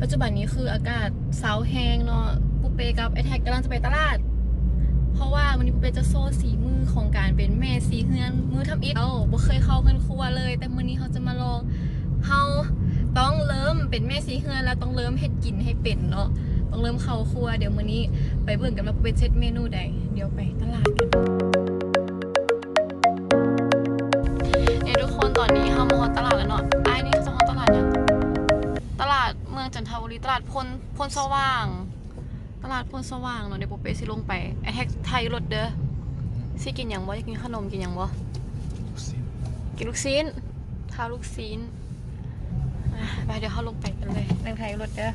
ปัจจุบันนี้คืออากาศเสาวแห้งเนาะปุเปกับไอแท็กกำลังจะไปตลาด เพราะว่าวันนี้ปุเปจะโซ่สีมือของการเป็นแม่สีเฮือนมือทำอิฐเอาบ่เคยเข้าเฮือนครัวเลย แต่มื้อนี้เขาจะมาลองเฮาต้องเริ่มเป็นแม่สีเฮือนแล้วต้องเริ่มเฮ็ดกินให้เป็นเนาะต้องเริ่มเข้าครัว เดี๋ยวมื้อนี้ไปเบิ่งกันว่าปุเปเซตเมนูใดเดี๋ยวไปตลาดกันเนี่ยทุกคนตอนนี้เฮามาฮอดตลาดแล้วเนาะ องจันทบุรีตลาดพลพลสว่าง ตลาดพลสว่างเนาะเดี๋ยวโปเป้สิลงไปไอแท็กไทยรถเด้อสิกินหยังบ่อยากกินขนมกินหยังบ่กินลูกชิ้นข้าวลูกชิ้นอะไปเดี๋ยวเขาลงไปกันเลยเรื่องไทยรถเด้อ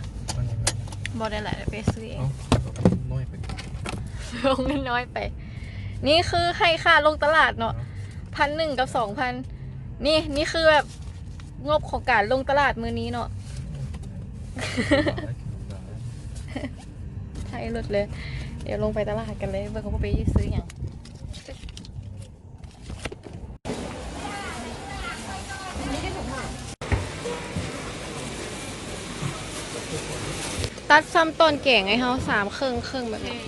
บ่ได้แหละเดี๋ยวไปซื้อเอง น้อยไปลงเงินน้อยไป นี่คือให้ค่าลงตลาดเนาะพันหนึ่งกับสองพัน นี่นี่คือแบบงบของการลงตลาดมือนี้เนาะ ไทยรถเลย เดี๋ยวลงไปตลาดกันเลยเบอร์เขาไปซื้ออย่างตัดซ้ำต้นเก่งไอ้เฮาสามครึ่งครึ่งแบบนี้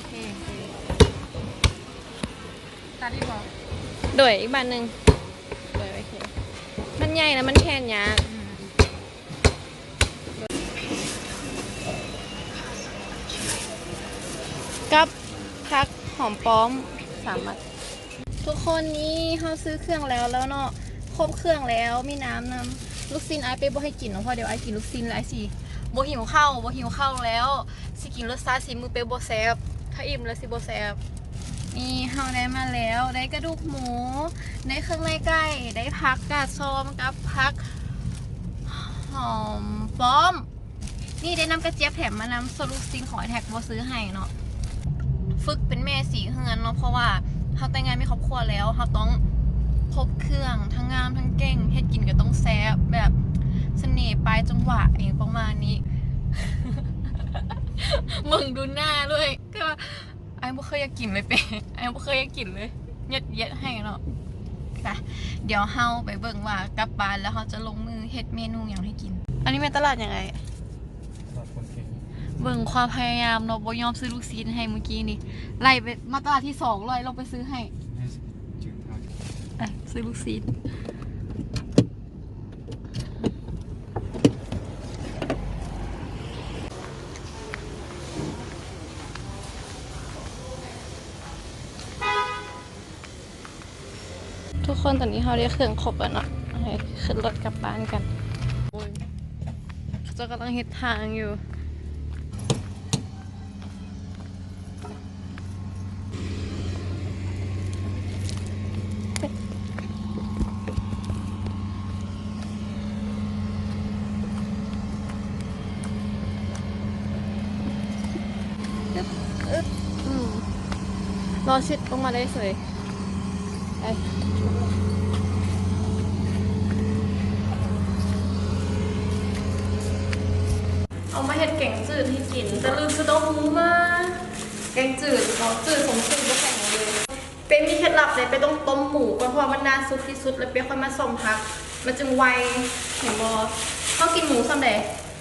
ตาที่บอกโดยอีกบานหนึ่งโดยโอเคมันใหญ่นะมันแค่นยาก กับพักหอมป้อมสามมัดทุกคนนี้เขาซื้อเครื่องแล้วแล้วเนาะครบเครื่องแล้วมีน้ำนำลูกซินไอไปบ่ให้กินเนาะเพราะเดี๋ยวไอกินลูกซินแล้วไอสิบ่หิวข้าวบ่หิวข้าวแล้วสิกินรสชาติสีมือเปบ่แซบถ้าอิ่มแล้วสิบ่แซบนี่เฮาได้มาแล้วได้กระดูกหมูได้เครื่องในไก่ได้พักกาดซอมกับพักหอมป้อม นี่ได้น้ำกระเจี๊ยบแถมมานำโซลูซินของไอแท็กบอซื้อให้เนาะ ฝึกเป็นแม่สีเฮือนเนาะเพราะว่าเขาแต่งงานมีครอบครัวแล้วเขาต้องครบเครื่องทั้งงามทั้งเก่งเฮ็ดกินก็ต้องแซ่บแบบเสน่ห์ปลายจังหวะอย่างประมาณนี้ มึงดูหน้าด้วยก็ว่าไอ้บ่เคยอยากกินเลยเป้ไอ้บ่เคยอยากกินเลยเย็ดเย็ดให้เนาะค่ะเดี๋ยวเฮาไปเบิ่งว่ากลับบ้านแล้วเฮาจะลงมือเฮ็ดเมนูอย่างให้กิน อันนี้เป็นตลาดยังไง เบิ่งความพยายามเนาะบ่ยอมซื้อลูกชิ้นให้เมื่อกี้นี่ไล่ไปมาตลาดที่สองเลยเราไปซื้อให้เอ้ยซื้อลูกชิ้นทุกคนตอนนี้เราได้เครื่องครบแล้วเนาะให้ขึ้นรถกลับบ้านกันโอ้ยเขาเจะกำลังเฮ็ดทางอยู่ รอชิดลงมาได้สวยไปเอามาเห็ดแกงจืดให้กิน แต่ลืมซื้อเต้าหู้มาแกงจืดเนาจืดสมชื่อก็แข็งเลยเป็นมีเคล็ดลับเลยไปต้องต้มหมูก่อนเพราะว่ามันนานสุดที่สุดแล้วเปียค่อยมาส่งพัก มันจึงไวเห็นบอเขากินหมูซ้ำเดย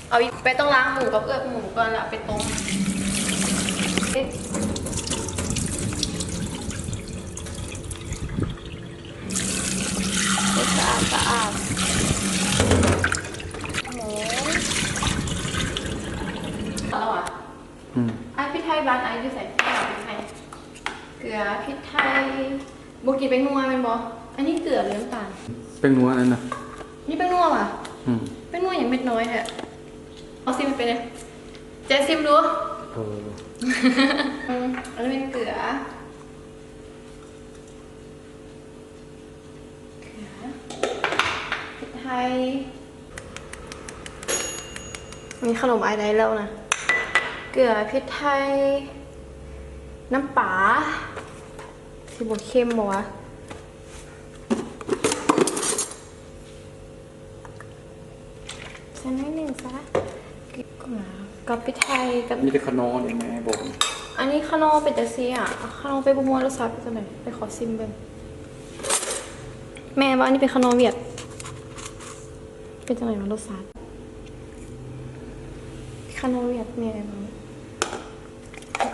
เอาไปต้องล้างหมูกับเอือกหมูก่อนล้วเอาไปต้ม สะอาดสะอาดหมูเอาอะ อืม ไอพ ริกไทยบ้านไออยู่ใส่เกลือพริกไทยเกลือพริกไทยโบกินเป็นนัวเป็นบออันนี้เกลือหรือน้ำตาลเป็นนัวนั่นนะนี่เป็นนัวว่ะ อืมเป็นนัวอย่างเม็ดน้อยแหละเอาซิมไปเลยเจ๊ซิมดู เอออืมอันนี้เป็นเกลือ เกลือพริกไทยมีขนมไอได้แล้วนะ เกลือพริกไทย น้ำปลาสิบเค็มบ่วะใส่น้อยหนึ่งซะเกลือกับพริกไทยกับ มีแต่ขนอนอย่างไงบอกอันนี้ข้างนอกเป็นแต่ซีอะข้างนอกเป็นบะม่วงรสชาติเป็นจังไหนไปขอซิมเบิ่งแม่ว่าอันนี้เป็นข้างนอกเวียด เป็นจังไหนวะรสชาติขนมเวียดมีอะไรบ้างแล้วก็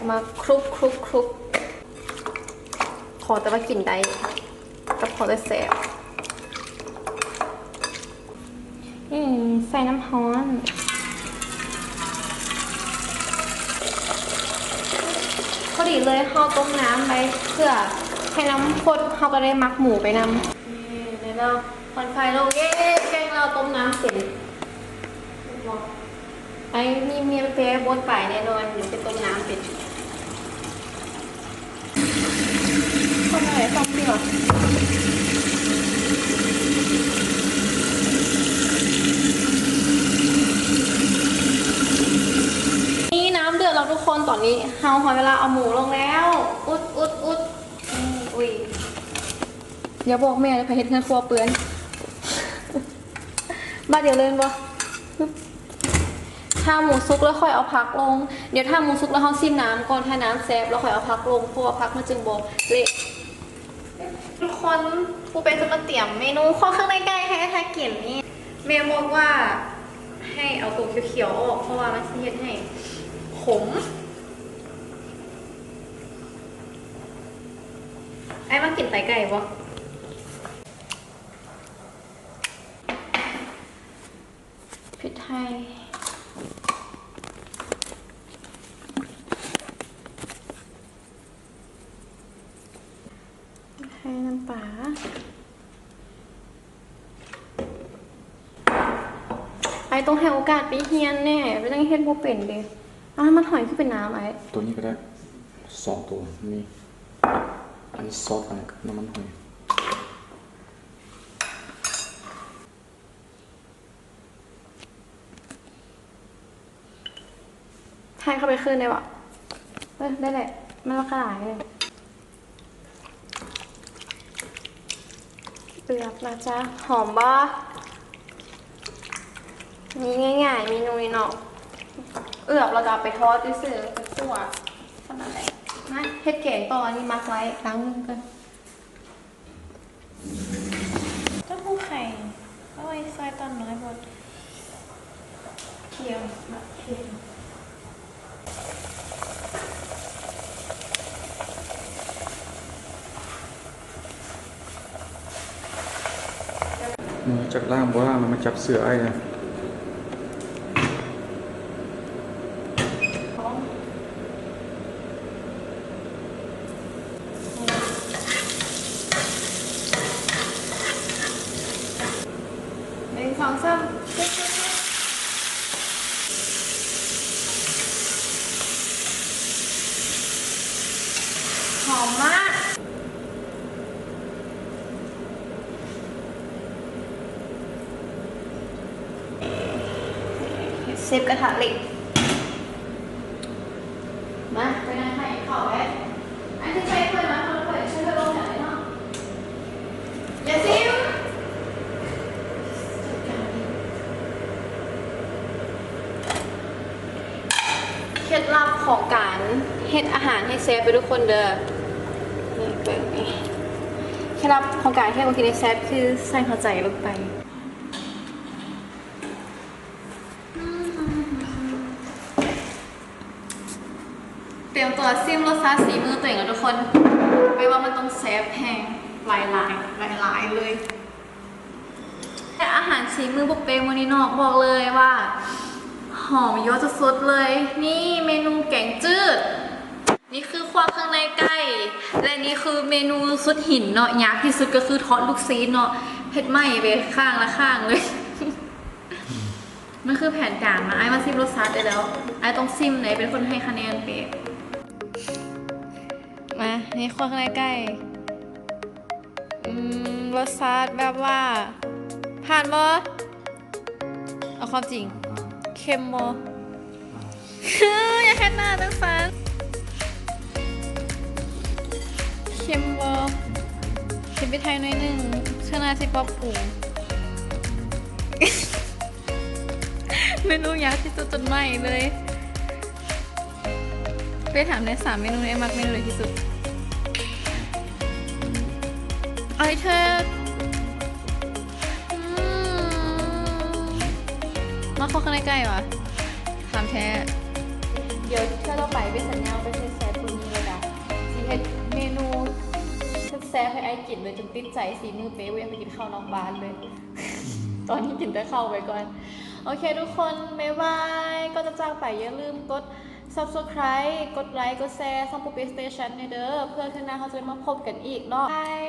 มาคลุกคลุกคลุกขอแต่ว่ากินได้กับขอแต่แสบอืมใส่น้ำฮ้อนพอดีเลยห่อต้มน้ำไปเพื่อให้น้ำข้นเขาก็ได้มักหมูไปนำนี่เลยเนาะคอนไฟโลเย้แกงเราต้มน้ำเสร็จ ไอ้นี่มีเป๊ะบนป่ายแน่นอนเดี๋ยวไปต้มน้ำเป็นต้มอะไรต้มดีกว่านี่น้ำเดือดแล้วทุกคนตอนนี้เฮาหอยเวลาเอาหมูลงแล้ว อุดอุดอุดอืมอุ้ยอย่าบอกแม่เลยพาเฮ็ดเงินครัวเปื้อนบ้าเดี๋ยวเล่นบ่ ถ้าหมูซุกแล้วค่อยเอาพักลง เดี๋ยวถ้าหมูซุกแล้วเขาซิมน้ำก่อนถ้าน้ำแซบแล้วค่อยเอาพักลงเพราะว่าพักมันจึงโบเละทุกคนปูเป็นจะมาเตรียมเมนูข้อเครื่องในไก่ให้ถ้ากินนี่เมย์บอกว่าให้เอาตัวเขียวๆออกเพราะว่ามันจะเฮ็ดให้ขมไอ้มันกลิ่นไตไก่ปะพริกไทย พริกไทยน้ำปลาไอ้ต้องให้โอกาสไปเฮียนแน่ไม่ต้องเฮ็ดบ่เป็นเด้อ้าวมันหอยขึ้นเป็นน้ำไอ้ตัวนี้ก็ได้สองตัวนี่อันนี้ซอสอะไรกับน้ำมันหอยให้เข้าไปขึ้นได้ปะเออได้แหละมันราคาหลายเลยเปลือกนะจ๊ะหอมบ้า นี่ง่ายๆเมนูนี้เนาะเอือบเราจะเอาไปทอดด้วยเสือไปคั่วเท่านั้นแหละมาเฮ็ดแกงต่ออันนี้มักไว้ล้างมือกันเต้าหู้ไข่เอาไว้ซอยตอนน้อยหมดเคี่ยวแบบเคี่ยวมือจากล่างบ่ล่างมันมาจับเสือไอ้นะ หนึ่งสองสามหอมมาก เซฟกระทะเหล็ก มาไปนั่งไข่ขอไว้อันที่ใช้เพื่อนมาคนละคนช่วยเธอลงแถวไหนเนาะอย่าซิมเคล็ดลับของการเฮ็ดอาหารให้เซฟไปทุกคนเด้อ นี่เปิดนี่เคล็ดลับของการเฮ็ดบางทีในแซฟคือใส่หัวใจลงไป รียมตัวซิมรสชาติสีมือตัวเองแล้วทุกคน ไม่ว่ามันต้องแซฟแพงหลายหลายหลายหลายเลยแต่อาหารสีมือบุกเปงวันนี้เนอกบอกเลยว่า หอมยอดสุดเลย นี่เมนูแกงจืด นี่คือควาเครื่องในไก่และนี่คือเมนูสุดหินเนาะยักที่สุดก็คือทอดลูกซีนเนาะเผ็ดไหมไปข้างละข้างเลยมันคือแผนการนะไอ้มาซิมรสชาติได้แล้วไอ้ต้องซิมไหนเป็นคนให้คะแนนเป๊ะ มานี่ควาเครื่องในไก่อืมรสชาติแบบว่า ผ่านบ่เอาความจริง เค็มบ่อย่าแค่หน้าตั้งฟันเค็มบ่เค็มไปไทยหน่อยหนึงเชื่อหน้าที่ปรับปรุงเมนูยากที่สุดจนไหม่เลย ไปถามในสามเมนูนี้มักเมนูไหนที่สุด ไอเธอมมาเข้าข้างในใกล้วะทามแท้เดี๋ยวถ้าเราไปไปสัญญาไปเทสแซ่บพรุ่งนี้เลยนะสีเฮ็ดเมนูแซ่บให้ไอ้กินเลยจนติดใจสีมือเป๊ะเว้ยไปกินข้าวนอกบ้านเลย ตอนนี้กินแต่ข้าวไปก่อน โอเคทุกคนบ๊ายบาย ก็จะจากไปอย่าลืมกด subscribe กดไลค์ กดแชร์ช่องปุ๊บสเตชันเด้อ เพื่อข้างหน้าเขาจะได้มาพบกันอีกเนาะบาย